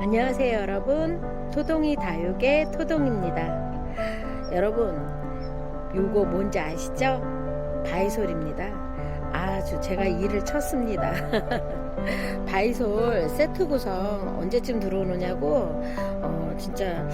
안녕하세요 여러분. 토동이 다육의 토동입니다. 여러분 요거 뭔지 아시죠? 바이솔입니다. 아주 제가 일을 쳤습니다. 바이솔 세트 구성 언제쯤 들어오느냐고 어, 진짜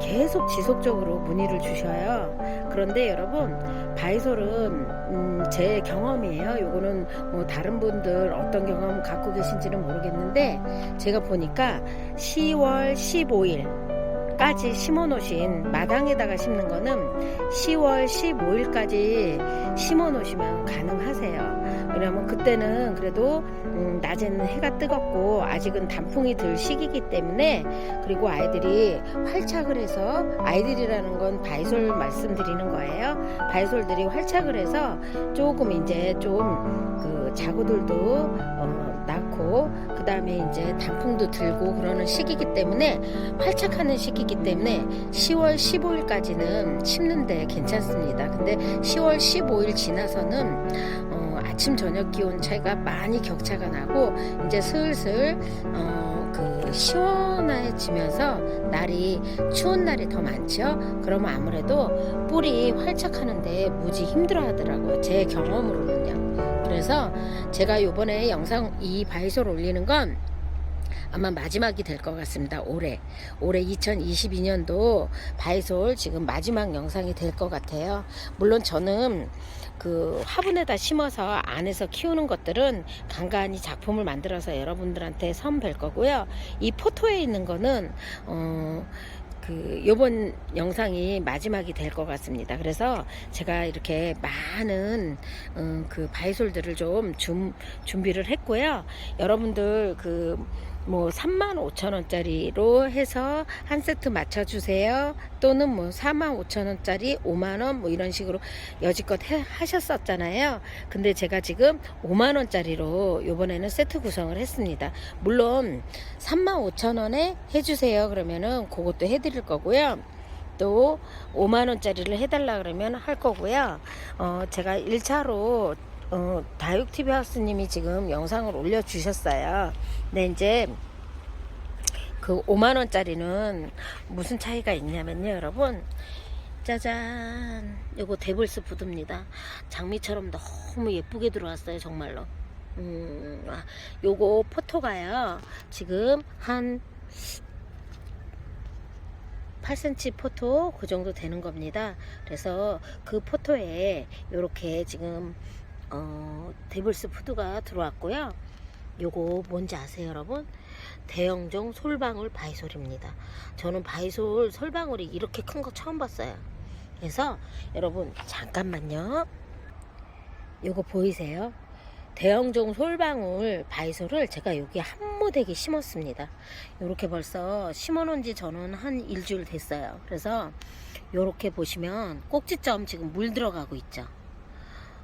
계속 지속적으로 문의를 주셔요 그런데 여러분 바이솔은 음, 제 경험이에요 요거는 뭐 다른 분들 어떤 경험 갖고 계신지는 모르겠는데 제가 보니까 10월 15일까지 심어 놓으신 마당에다가 심는 거는 10월 15일까지 심어 놓으시면 가능하세요. 왜냐면 그때는 그래도 음, 낮에는 해가 뜨겁고 아직은 단풍이 들 시기이기 때문에 그리고 아이들이 활착을 해서 아이들이라는 건 바이솔 말씀드리는 거예요. 바이솔들이 활착을 해서 조금 이제 좀 그 자구들도 어, 낳고 그 다음에 이제 단풍도 들고 그러는 시기이기 때문에 활착하는 시기이기 때문에 10월 15일까지는 심는데 괜찮습니다. 근데 10월 15일 지나서는 어, 아침 저녁 기온 차이가 많이 격차가 나고 이제 슬슬 어, 그 시원해지면서 날이 추운 날이 더 많죠. 그러면 아무래도 뿌리 활착하는데 무지 힘들어 하더라고요. 제 경험으로는요. 그래서 제가 요번에 영상 이 바이솔 올리는 건 아마 마지막이 될 것 같습니다. 올해. 올해 2022년도 바이솔 지금 마지막 영상이 될 것 같아요. 물론 저는 그 화분에다 심어서 안에서 키우는 것들은 간간히 작품을 만들어서 여러분들한테 선뵐 거고요. 이 포토에 있는 거는 어, 그 요번 영상이 마지막이 될 것 같습니다. 그래서 제가 이렇게 많은 음, 그 바이솔들을 좀 준, 준비를 했고요. 여러분들 그 뭐 3만 5천 원짜리로 해서 한 세트 맞춰주세요. 또는 뭐 4만 5천 원짜리 5만 원 뭐 이런 식으로 여지껏 해, 하셨었잖아요. 근데 제가 지금 5만 원짜리로 요번에는 세트 구성을 했습니다. 물론 3만 5천 원에 해주세요. 그러면은 그것도 해드릴 거고요. 또 5만 원짜리를 해달라 그러면 할 거고요. 어, 제가 1차로 어, 다육TV 하우스님이 지금 영상을 올려주셨어요. 근데 이제 그 5만원짜리는 무슨 차이가 있냐면요, 여러분. 짜잔. 요거 데블스 푸드입니다. 장미처럼 너무 예쁘게 들어왔어요, 정말로. 음, 아, 요거 포토가요, 지금 한 8cm 포토 그 정도 되는 겁니다. 그래서 그 포토에 이렇게 지금 어, 데블스 푸드가 들어왔고요. 요거 뭔지 아세요, 여러분? 대형종 솔방울 바이솔입니다. 저는 바이솔 솔방울이 이렇게 큰 거 처음 봤어요. 그래서 여러분 잠깐만요. 요거 보이세요? 대형종 솔방울 바이솔을 제가 여기 한 모대기 심었습니다. 이렇게 벌써 심어놓은 지 저는 한 일주일 됐어요. 그래서 이렇게 보시면 꼭지점 지금 물 들어가고 있죠.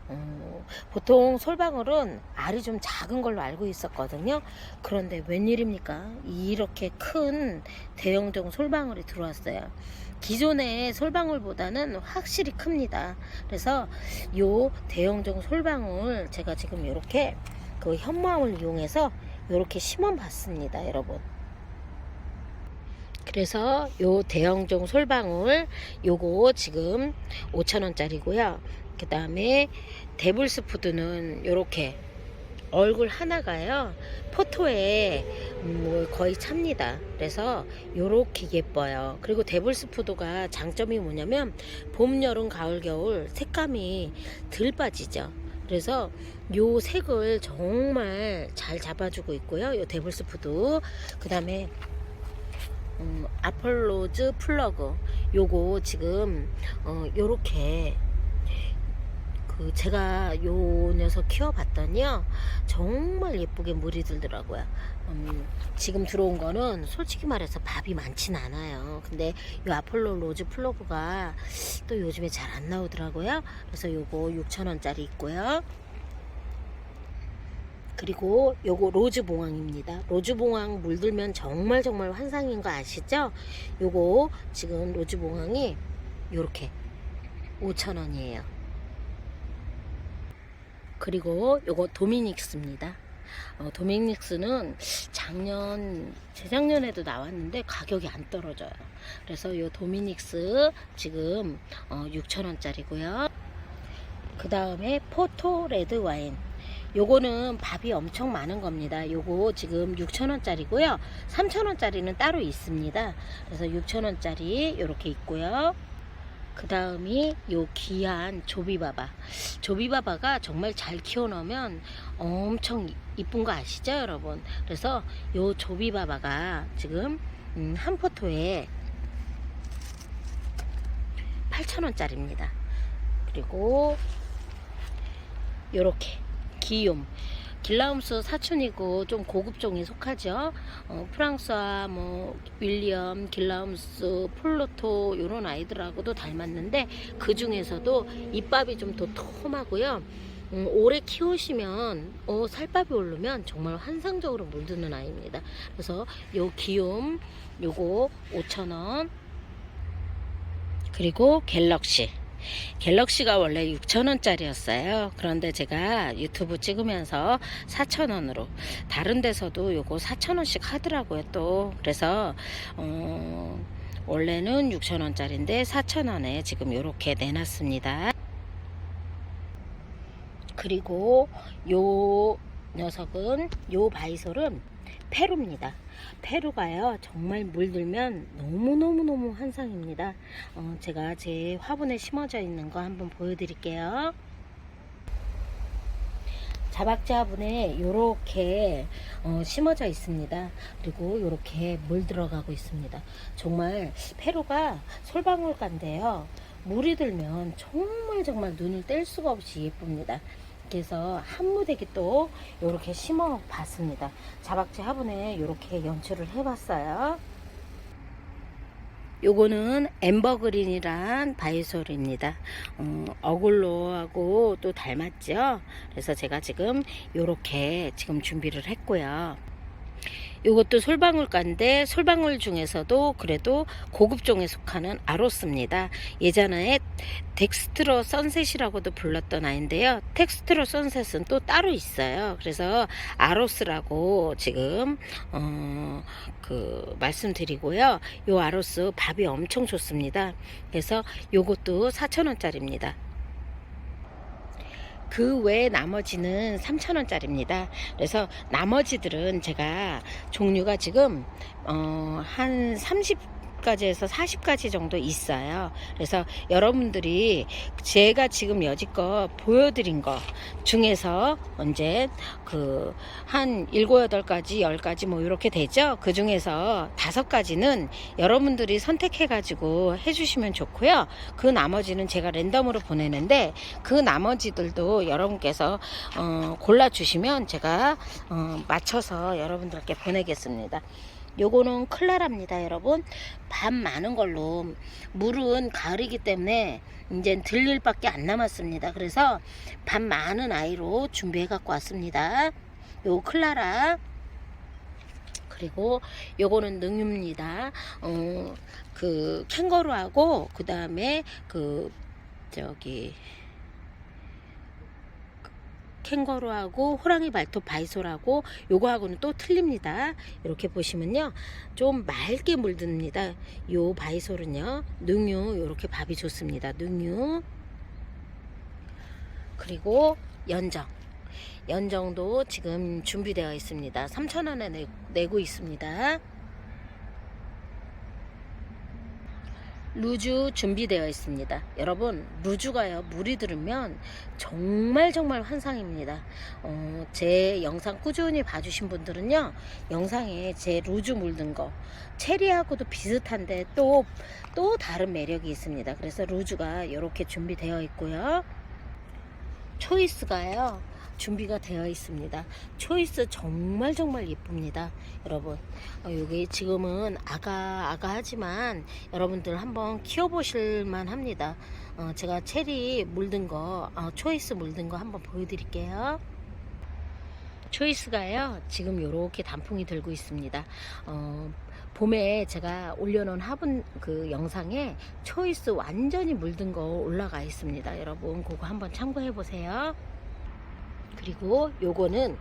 어, 보통 솔방울은 알이 좀 작은 걸로 알고 있었거든요. 그런데 웬일입니까? 이렇게 큰 대형종 솔방울이 들어왔어요. 기존의 솔방울보다는 확실히 큽니다. 그래서 요 대형종 솔방울 제가 지금 이렇게 그 현무암을 이용해서 이렇게 심어 봤습니다, 여러분. 그래서 요 대형종 솔방울 요거 지금 5천원짜리고요. 그 다음에 데블스 푸드는 요렇게 얼굴 하나가요. 포토에 뭐 거의 찹니다. 그래서 요렇게 예뻐요. 그리고 데블스 푸드가 장점이 뭐냐면 봄 여름 가을 겨울 색감이 덜 빠지죠. 그래서 요 색을 정말 잘 잡아주고 있고요. 요 데블스 푸드. 그 다음에 음, 아폴로즈 플러그. 요거 지금 어, 요렇게 그 제가 요 녀석 키워봤더니요 정말 예쁘게 물이 들더라고요 음, 지금 들어온 거는 솔직히 말해서 밥이 많진 않아요 근데 요 아폴로 로즈 플로그가 또 요즘에 잘 안 나오더라고요 그래서 요거 6천원짜리 있고요 그리고 요거 로즈 봉황입니다. 로즈 봉황 물들면 정말 정말 환상인 거 아시죠? 요거 지금 로즈 봉황이 요렇게 5,000원이에요. 그리고 요거 도미닉스입니다. 어, 도미닉스는 작년 재작년에도 나왔는데 가격이 안 떨어져요. 그래서 이 도미닉스 지금 어, 6,000원짜리고요. 그 다음에 포토 레드 와인. 요거는 밥이 엄청 많은 겁니다. 요거 지금 6,000원짜리고요. 3,000원짜리는 따로 있습니다. 그래서 6,000원짜리 요렇게 있고요. 그 다음이 요 귀한 조비바바. 조비바바가 정말 잘 키워놓으면 엄청 이쁜 거 아시죠, 여러분? 그래서 요 조비바바가 지금 음, 한 포토에 8,000원짜리입니다. 그리고 요렇게 기욤 길라움스 사촌이고 좀 고급종에 속하죠. 어, 프랑스와 뭐 윌리엄, 길라움스, 폴로토 이런 아이들하고도 닮았는데 그 중에서도 입밥이 좀 도톰하고요. 음, 오래 키우시면 어, 살밥이 오르면 정말 환상적으로 물드는 아이입니다. 그래서 요 기욤 요거 5,000원 그리고 갤럭시 갤럭시가 원래 6,000원짜리였어요. 그런데 제가 유튜브 찍으면서 4,000원으로 다른 데서도 요거 4,000원씩 하더라고요, 또. 그래서 어, 원래는 6,000원짜리인데 4,000원에 지금 요렇게 내놨습니다. 그리고 요 녀석은 요 바이솔은 페루입니다. 페루가요 정말 물들면 너무너무너무 환상입니다. 어, 제가 제 화분에 심어져 있는 거 한번 보여드릴게요. 자박지 화분에 요렇게 어, 심어져 있습니다. 그리고 요렇게 물 들어가고 있습니다. 정말 페루가 솔방울가인데요. 물이 들면 정말 정말 눈을 뗄 수가 없이 예쁩니다. 그래서 한 무대기 또 이렇게 심어 봤습니다. 자박지 화분에 이렇게 연출을 해봤어요. 요거는 엠버그린이란 바이솔입니다. 어, 어글로하고 또 닮았죠. 그래서 제가 지금 요렇게 지금 준비를 했고요. 이것도 솔방울가인데 솔방울 중에서도 그래도 고급종에 속하는 아로스입니다. 예전에 덱스트로 선셋이라고도 불렀던 아이인데요. 텍스트로 선셋은 또 따로 있어요. 그래서 아로스라고 지금 어, 그 말씀드리고요. 요 아로스 밥이 엄청 좋습니다. 그래서 요것도 4,000원짜리입니다. 그외 나머지는 3,000원짜리입니다. 그래서 나머지들은 제가 종류가 지금 어, 한 30 가지 에서 40가지 정도 있어요. 그래서 여러분들이 제가 지금 여지껏 보여드린 거 중에서 언제 그 한 7, 8가지, 10가지 뭐 이렇게 되죠. 그 중에서 다섯 가지는 여러분들이 선택해 가지고 해 주시면 좋고요. 그 나머지는 제가 랜덤으로 보내는데 그 나머지들도 여러분께서 어, 골라 주시면 제가 어, 맞춰서 여러분들께 보내겠습니다. 요거는 클라라입니다, 여러분. 밥 많은 걸로 물은 가을이기 때문에 이제 들릴 밖에 안 남았습니다. 그래서 밥 많은 아이로 준비해 갖고 왔습니다. 요 클라라 그리고 요거는 능유입니다. 어, 그 캥거루하고 그 다음에 그 저기 캥거루하고 호랑이 발톱 바이솔하고 요거하고는 또 틀립니다. 이렇게 보시면요. 좀 맑게 물듭니다. 요 바이솔은요. 능유 요렇게 밥이 좋습니다. 능유 그리고 연정 연정도 지금 준비되어 있습니다. 3,000원에 내, 내고 있습니다. 루즈 준비되어 있습니다. 여러분, 루즈가요, 물이 들으면 정말 정말 환상입니다. 어, 제 영상 꾸준히 봐주신 분들은요, 영상에 제 루즈 물든 거, 체리하고도 비슷한데 또, 또 다른 매력이 있습니다. 그래서 루즈가 이렇게 준비되어 있고요. 초이스가요, 준비가 되어 있습니다. 초이스 정말 정말 예쁩니다. 여러분, 어, 여기 지금은 아가, 아가 하지만 여러분들 한번 키워보실만 합니다. 어, 제가 체리 물든 거, 어, 초이스 물든 거 한번 보여드릴게요. 초이스가요, 지금 이렇게 단풍이 들고 있습니다. 어, 봄에 제가 올려놓은 화분 그 영상에 초이스 완전히 물든 거 올라가 있습니다. 여러분, 그거 한번 참고해 보세요. 그리고 요거는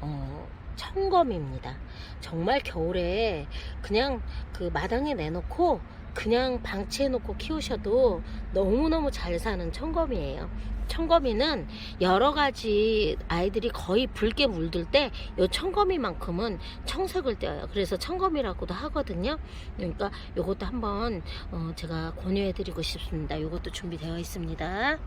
어, 청검입니다. 정말 겨울에 그냥 그 마당에 내놓고 그냥 방치해놓고 키우셔도 너무너무 잘 사는 청검이에요. 청거미는 여러 가지 아이들이 거의 붉게 물들 때 이 청거미만큼은 청색을 떼어요. 그래서 청거미라고도 하거든요. 그러니까 이것도 한번 어, 제가 권유해드리고 싶습니다. 이것도 준비되어 있습니다.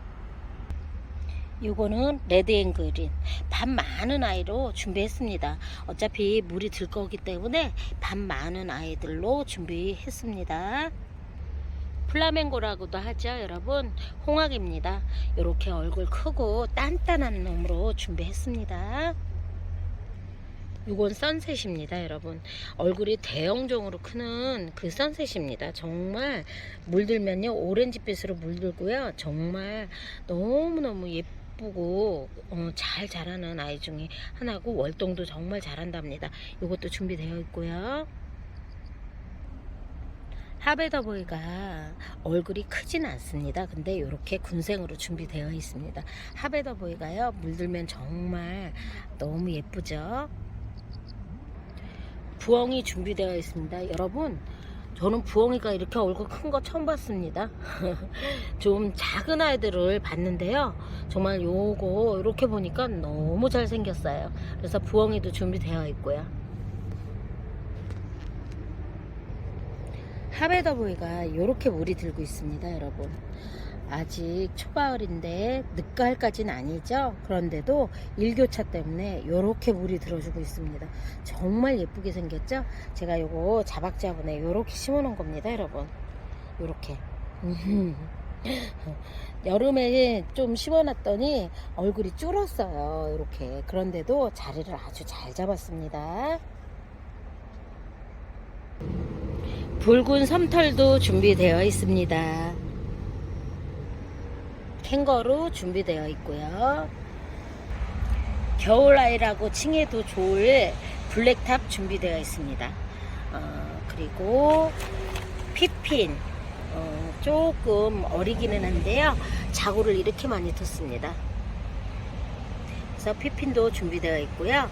요거는 레드앤그린 밥 많은 아이로 준비했습니다. 어차피 물이 들 거기 때문에 밥 많은 아이들로 준비했습니다. 플라멩고라고도 하죠 여러분? 홍학입니다. 이렇게 얼굴 크고 단단한 놈으로 준비했습니다. 이건 선셋입니다 여러분. 얼굴이 대형종으로 크는 그 선셋입니다. 정말 물들면요 오렌지빛으로 물들고요. 정말 너무너무 예쁘 고 어, 잘 자라는 아이 중에 하나고 월동도 정말 잘한답니다 이것도 준비되어 있고요 하베더보이가 얼굴이 크진 않습니다. 근데 이렇게 군생으로 준비되어 있습니다. 하베더보이가요 물들면 정말 너무 예쁘죠. 부엉이 준비되어 있습니다. 여러분 저는 부엉이가 이렇게 얼굴 큰 거 처음 봤습니다. 좀 작은 아이들을 봤는데요. 정말 요거 이렇게 보니까 너무 잘 생겼어요. 그래서 부엉이도 준비되어 있고요. 하베더보이가 이렇게 물이 들고 있습니다 여러분 아직 초가을인데 늦가을까지는 아니죠? 그런데도 일교차 때문에 이렇게 물이 들어주고 있습니다. 정말 예쁘게 생겼죠? 제가 요거 자박자분에 이렇게 심어 놓은 겁니다 여러분. 이렇게. 여름에 좀 심어놨더니 얼굴이 줄었어요 이렇게. 그런데도 자리를 아주 잘 잡았습니다. 붉은 섬털도 준비되어 있습니다. 캥거루 준비되어 있고요. 겨울아이라고 칭해도 좋을 블랙탑 준비되어 있습니다. 어, 그리고 피핀 어, 조금 어리기는 한데요. 자구를 이렇게 많이 텄습니다. 그래서 피핀도 준비되어 있고요.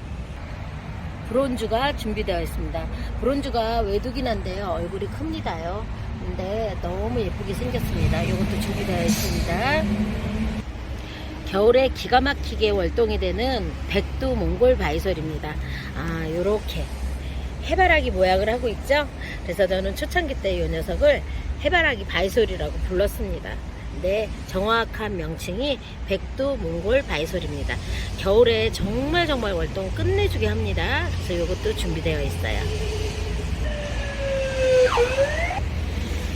브론즈가 준비되어 있습니다. 브론즈가 외두긴 한데요. 얼굴이 큽니다요. 근데 너무 예쁘게 생겼습니다. 이것도 준비되어 있습니다. 겨울에 기가 막히게 월동이 되는 백두 몽골 바이솔입니다. 아, 요렇게 해바라기 모양을 하고 있죠? 그래서 저는 초창기 때 이 녀석을 해바라기 바이솔이라고 불렀습니다. 네, 정확한 명칭이 백두 몽골 바이솔입니다. 겨울에 정말 정말 월동 끝내주게 합니다. 그래서 이것도 준비되어 있어요.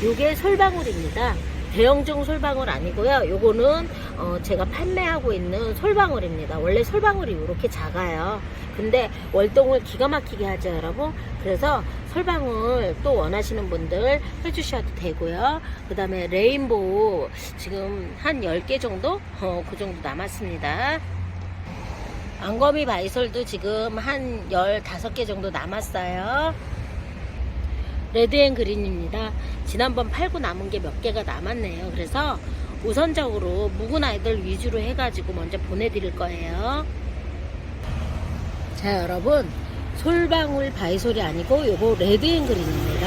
요게 솔방울입니다. 대형종 솔방울 아니고요. 요거는 어 제가 판매하고 있는 솔방울입니다. 원래 솔방울이 이렇게 작아요. 근데 월동을 기가 막히게 하죠, 여러분. 그래서 솔방울 또 원하시는 분들 해주셔도 되고요. 그 다음에 레인보우 지금 한 10개 정도? 어, 그 정도 남았습니다. 안거미 바이솔도 지금 한 15개 정도 남았어요. 레드앤 그린입니다. 지난번 팔고 남은 게 몇 개가 남았네요. 그래서 우선적으로 묵은 아이들 위주로 해가지고 먼저 보내드릴 거예요. 자, 여러분. 솔방울 바이솔이 아니고 요거 레드앤 그린입니다.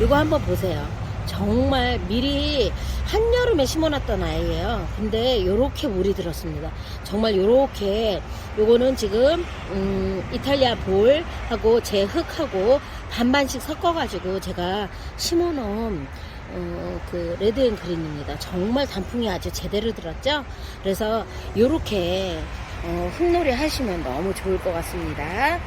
요거 한번 보세요. 정말 미리 한여름에 심어놨던 아이예요. 근데 요렇게 물이 들었습니다. 정말 요렇게 요거는 지금 음, 이탈리아 볼하고 제 흙하고 반반씩 섞어가지고 제가 심어놓은 어, 그 레드 앤 그린입니다. 정말 단풍이 아주 제대로 들었죠? 그래서 요렇게 어, 흙놀이 하시면 너무 좋을 것 같습니다.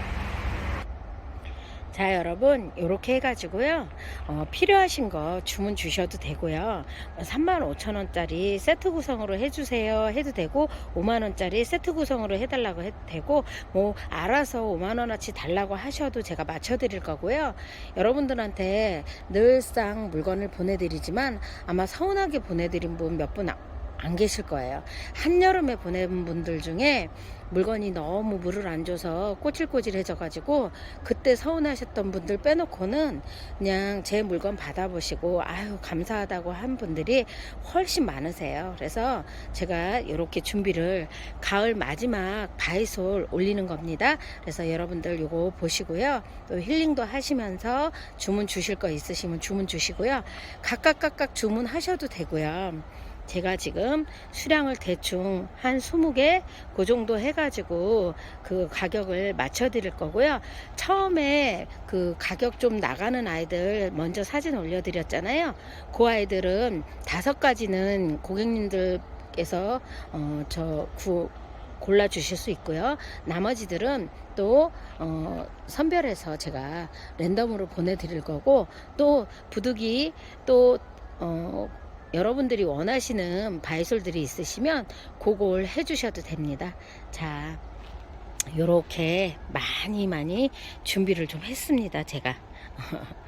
자 여러분 이렇게 해가지고요. 어, 필요하신 거 주문 주셔도 되고요. 35,000원짜리 세트 구성으로 해주세요. 해도 되고 5만원짜리 세트 구성으로 해달라고 해도 되고 뭐 알아서 5만원어치 달라고 하셔도 제가 맞춰 드릴 거고요. 여러분들한테 늘상 물건을 보내드리지만 아마 서운하게 보내드린 분 몇분 안 계실 거예요. 한여름에 보낸 분들 중에 물건이 너무 물을 안 줘서 꼬질꼬질해져 가지고 그때 서운하셨던 분들 빼놓고는 그냥 제 물건 받아보시고 아유 감사하다고 한 분들이 훨씬 많으세요. 그래서 제가 이렇게 준비를 가을 마지막 바이솔 올리는 겁니다. 그래서 여러분들 요거 보시고요. 또 힐링도 하시면서 주문 주실 거 있으시면 주문 주시고요. 각각 각각 주문하셔도 되고요. 제가 지금 수량을 대충 한 20개 그 정도 해가지고 그 가격을 맞춰 드릴 거고요. 처음에 그 가격 좀 나가는 아이들 먼저 사진 올려 드렸잖아요. 그 아이들은 다섯 가지는 고객님들께서 어, 저 구, 골라 주실 수 있고요. 나머지들은 또 어, 선별해서 제가 랜덤으로 보내드릴 거고 또 부득이 또 어, 여러분들이 원하시는 바이솔들이 있으시면 그걸 해주셔도 됩니다. 자, 요렇게 많이 많이 준비를 좀 했습니다. 제가.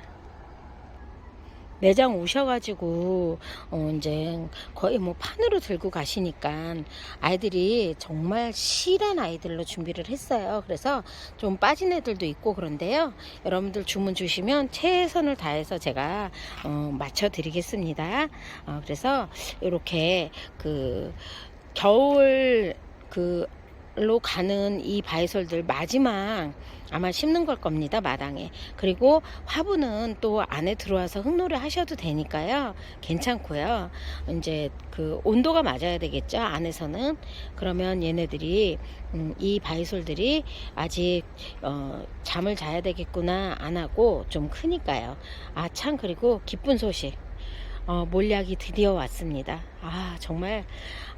매장 오셔가지고 어 이제 거의 뭐 판으로 들고 가시니까 아이들이 정말 실한 아이들로 준비를 했어요. 그래서 좀 빠진 애들도 있고 그런데요. 여러분들 주문 주시면 최선을 다해서 제가 어 맞춰 드리겠습니다. 어 그래서 이렇게 그 겨울 그로 가는 이 바이솔들 마지막 아마 심는 걸 겁니다 마당에. 그리고 화분은 또 안에 들어와서 흙놀이 하셔도 되니까요. 괜찮고요. 이제 그 온도가 맞아야 되겠죠 안에서는. 그러면 얘네들이 음, 이 바이솔들이 아직 어, 잠을 자야 되겠구나 안 하고 좀 크니까요. 아 참 그리고 기쁜 소식 어, 몰약이 드디어 왔습니다. 아, 정말,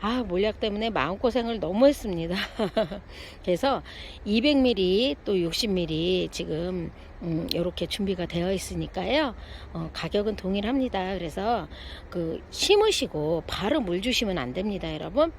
아, 몰약 때문에 마음고생을 너무 했습니다. 그래서 200ml 또 60ml 지금, 음, 이렇게 준비가 되어 있으니까요. 어, 가격은 동일합니다. 그래서 그, 심으시고 바로 물 주시면 안 됩니다, 여러분.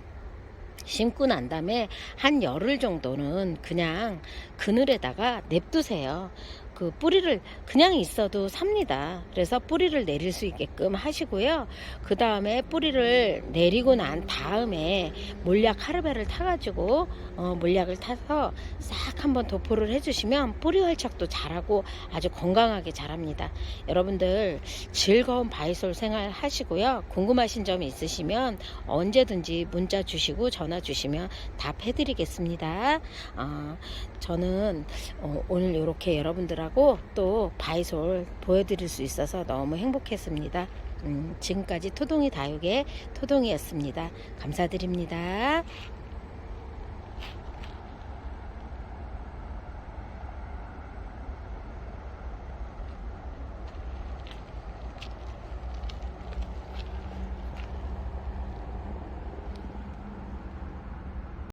심고 난 다음에 한 열흘 정도는 그냥 그늘에다가 냅두세요. 그 뿌리를 그냥 있어도 삽니다. 그래서 뿌리를 내릴 수 있게끔 하시고요. 그 다음에 뿌리를 내리고 난 다음에 몰약 하르베를 타가지고 어, 몰약을 타서 싹 한번 도포를 해주시면 뿌리 활착도 잘하고 아주 건강하게 자랍니다. 여러분들 즐거운 바이솔 생활 하시고요. 궁금하신 점이 있으시면 언제든지 문자 주시고 전화 주시면 답해드리겠습니다. 어, 저는 어, 오늘 이렇게 여러분들 하고 또 바이솔 보여드릴 수 있어서 너무 행복했습니다. 음, 지금까지 토동이 다육의 토동이었습니다. 감사드립니다.